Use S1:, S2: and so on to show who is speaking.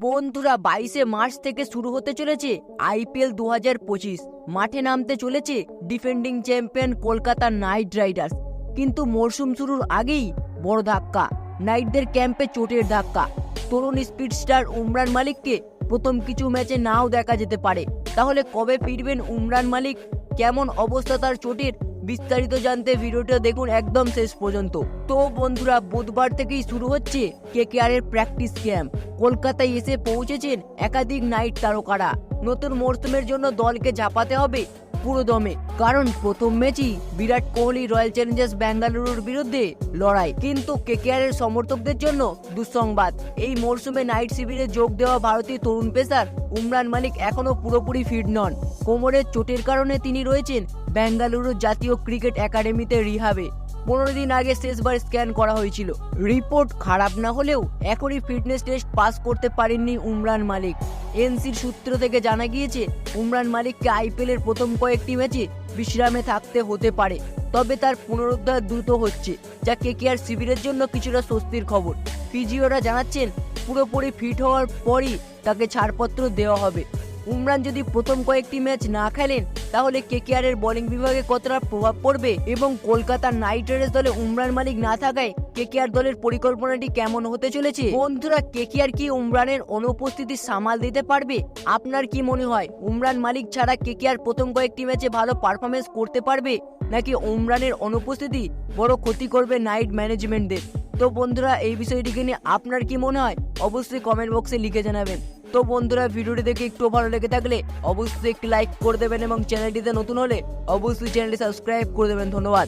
S1: বন্ধুরা, বাইশে মার্চ থেকে শুরু হতে চলেছে আইপিএল দু হাজার পঁচিশ। মাঠে নামতে চলেছে defending champion Kolkata Knight Riders. কিন্তু মরশুম শুরুর আগেই বড় ধাক্কা, নাইটদের ক্যাম্পে চোটের ধাক্কা। তরুণ স্পিড স্টার উমরান মালিককে প্রথম কিছু ম্যাচে নাও দেখা যেতে পারে। তাহলে কবে ফিরবেন উমরান মালিক? কেমন অবস্থা তার চোটের? বিস্তারিত জানতে ভিডিওটা দেখুন একদম শেষ পর্যন্ত। তো বন্ধুরা, বুধবার থেকেই শুরু হচ্ছে কে এর প্র্যাকটিস ক্যাম্প কলকাতায় এসে পৌঁছেছেন একাধিক নাইট তারকারা। নতুন মরশুমের জন্য দলকে ঝাঁপাতে হবে। পুরো দমে। কারণ প্রথম ম্যাচই বিরাট কোহলি রয়্যাল চ্যালেঞ্জার্স বেঙ্গালুরুর বিরুদ্ধে লড়াই। কিন্তু কেকেআর এর সমর্থকদের জন্য দুঃসংবাদ। এই মরশুমে নাইট শিবিরে যোগ দেওয়া ভারতীয় তরুণ পেসার উমরান মালিক এখনও পুরোপুরি ফিট নন। কোমরের চোটের কারণে তিনি রয়েছেন বেঙ্গালুরু জাতীয় ক্রিকেট একাডেমিতে রিহাবে। পনেরো দিন আগে শেষবার স্ক্যান করা হয়েছিল। রিপোর্ট খারাপ না হলেও এখনই ফিটনেস টেস্ট পাস করতে পারেননি উমরান মালিক এনসির সূত্র থেকে জানা গিয়েছে, উমরান মালিককে আইপিএল এর প্রথম কয়েকটি ম্যাচে বিশ্রামে থাকতে হতে পারে। তবে তার পুনরুদ্ধার দ্রুত হচ্ছে, যা কেকেআর শিবিরের জন্য কিছুটা স্বস্তির খবর। পিজিওরা জানাচ্ছেন, পুরোপুরি ফিট হওয়ার পরই তাকে ছাড়পত্র দেওয়া হবে। উমরান যদি প্রথম কয়েকটি ম্যাচ না খেলেন, তাহলে কেকেআর এর বোলিং বিভাগে কতটা প্রভাব পড়বে এবং কলকাতা নাইট রাইডার্স দলে উমরান মালিক না থাকায় কেকেআর দলের পরিকল্পনাটি কেমন হতে চলেছে? বন্ধুরা, কেকেআর কি উমরানের অনুপস্থিতি সামাল দিতে পারবে? আপনার কি মনে হয়, উমরান মালিক ছাড়া কেকেআর প্রথম কয়েকটি ম্যাচে ভালো পারফরমেন্স করতে পারবে, নাকি উমরানের অনুপস্থিতি বড় ক্ষতি করবে নাইট ম্যানেজমেন্টদের? তো বন্ধুরা, এই বিষয়টিকে নিয়ে আপনার কি মনে হয়? অবশ্যই কমেন্ট বক্সে লিখে জানাবেন। তো বন্ধুরা, ভিডিওটি দেখে একটু ভালো লেগে থাকলে অবশ্যই একটি লাইক করে দেবেন এবং চ্যানেলটিতে নতুন হলে অবশ্যই চ্যানেলটি সাবস্ক্রাইব করে দেবেন। ধন্যবাদ।